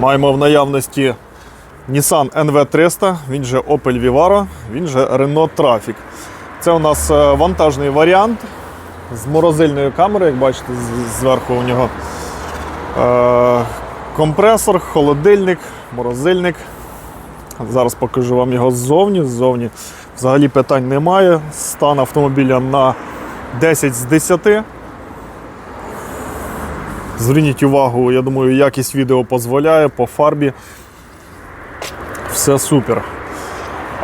Маємо в наявності Nissan NV300, він же Opel Vivaro, він же Renault Trafic. Це у нас е, вантажний варіант з морозильною камерою, як бачите, зверху у нього е, компресор, холодильник, морозильник. Зараз покажу вам його ззовні. Ззовні взагалі питань немає. Стан автомобіля на 10 з 10. Зверніть увагу, я думаю, якість відео дозволяє по фарбі. Все супер.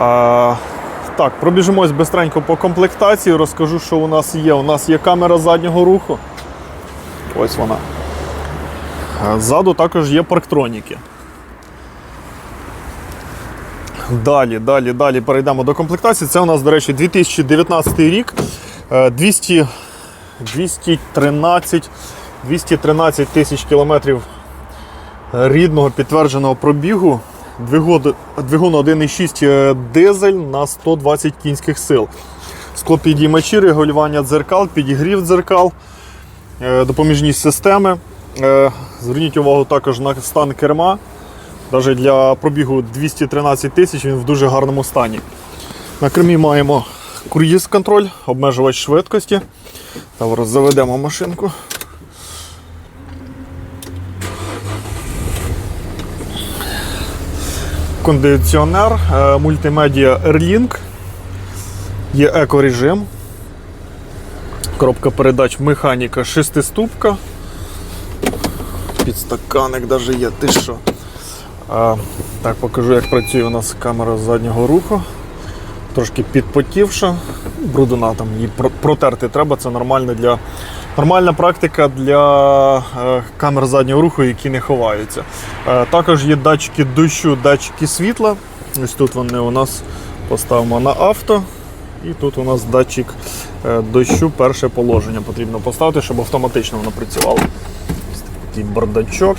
А, так, пробіжимось бистренько по комплектації, розкажу, що у нас є. У нас є камера заднього руху. Ось вона. Ззаду також є парктроніки. Далі, далі, далі перейдемо до комплектації. Це у нас, до речі, 2019 рік. Е, 200, 213, 213 тисяч кілометрів рідного підтвердженого пробігу. Двигун, двигун 1,6 е, дизель на 120 кінських сил. Склопідіймачі, регулювання дзеркал, підігрів дзеркал, е, допоміжні системи. Е, Зверніть увагу також на стан керма. Навіть для пробігу 213 тисяч він в дуже гарному стані. На кермі маємо круїз контроль, обмежувач швидкості. Зараз заведемо машинку. Кондиціонер, е, мультимедіа Airlink, є екорежим, коробка передач механіка шестиступка. Підстаканник навіть є, ти що? А, так, покажу, як працює у нас камера заднього руху. Трошки підпотівша, брудна там її протерти треба, це нормально для, нормальна практика для е, камер заднього руху, які не ховаються. Е, також є датчики дощу, датчики світла. Ось тут вони у нас поставимо на авто. І тут у нас датчик е, дощу, перше положення потрібно поставити, щоб автоматично воно працювало. Такий бардачок.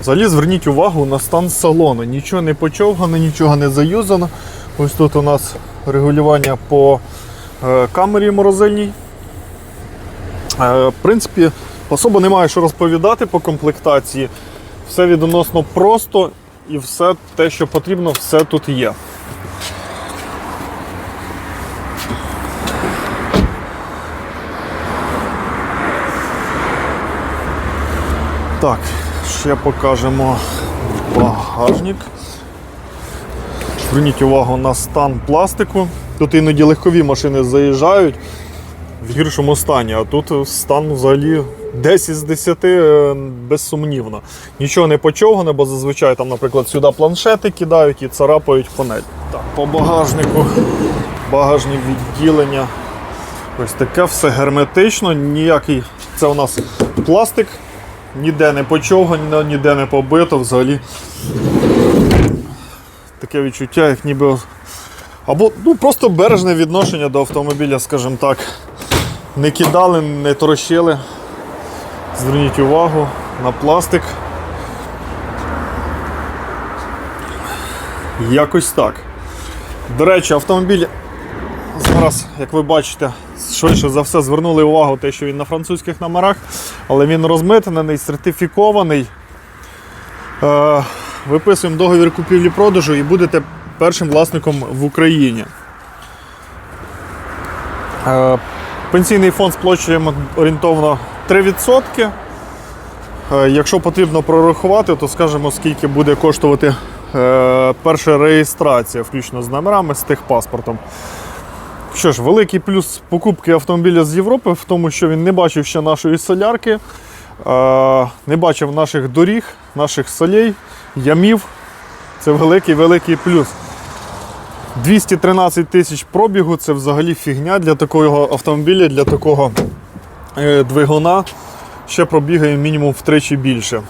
Взагалі зверніть увагу на стан салону. Нічого не почовгано, нічого не заюзано. Ось тут у нас регулювання по е, камері морозильній. Е, в принципі, особо немає що розповідати по комплектації. Все відносно просто і все те, що потрібно, все тут є. Так, ще покажемо багажник. Зверніть увагу на стан пластику. Тут іноді легкові машини заїжджають в гіршому стані, а тут стан взагалі 10 з 10 е, безсумнівно. Нічого не почовгане, бо зазвичай там, наприклад, сюди планшети кидають і царапають панель. Так, по багажнику багажні відділення. Ось таке все герметично, ніякий. Це у нас пластик, ніде не почовгано, ніде не побито, взагалі таке відчуття, як ніби. Або ну, просто бережне відношення до автомобіля, скажімо так. Не кидали, не трощили. Зверніть увагу на пластик. Якось так. До речі, автомобіль зараз, як ви бачите, швидше за все звернули увагу те, що він на французьких номерах, але він розмитнений, сертифікований. Е, виписуємо договір купівлі-продажу і будете першим власником в Україні. Е, Пенсійний фонд сплачуємо орієнтовно 3%. Е, Якщо потрібно прорахувати, то скажемо, скільки буде коштувати е, перша реєстрація, включно з номерами, з техпаспортом. Що ж, великий плюс покупки автомобіля з Європи в тому, що він не бачив ще нашої солярки, не бачив наших доріг, наших солей, ямів. Це великий-великий плюс. 213 тисяч пробігу це взагалі фігня для такого автомобіля, для такого е, двигуна. Ще пробігає мінімум втричі більше.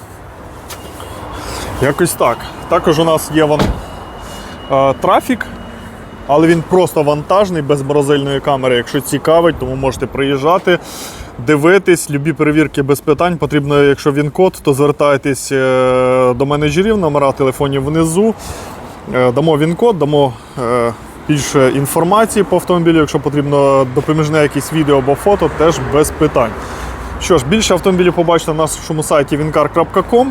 Якось так. Також у нас є вон, е, трафік, але він просто вантажний, без морозильної камери. Якщо цікавить, тому можете приїжджати, дивитись, любі перевірки без питань. Потрібно, якщо він код, то звертайтесь е, до менеджерів, номера телефонів внизу. Е, Дамо він-код, дамо е, більше інформації по автомобілю. Якщо потрібно допоміжне якесь відео або фото, теж без питань. Що ж, більше автомобілів побачите на нашому сайті wincar.com.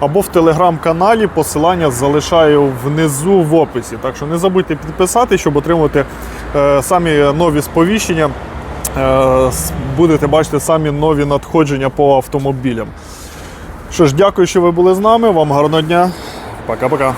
або в телеграм-каналі. Посилання залишаю внизу в описі. Так що не забудьте підписати, щоб отримувати самі нові сповіщення. Е, будете бачити самі нові надходження по автомобілям. Що ж, дякую, що ви були з нами. Вам гарного дня. Пока-пока.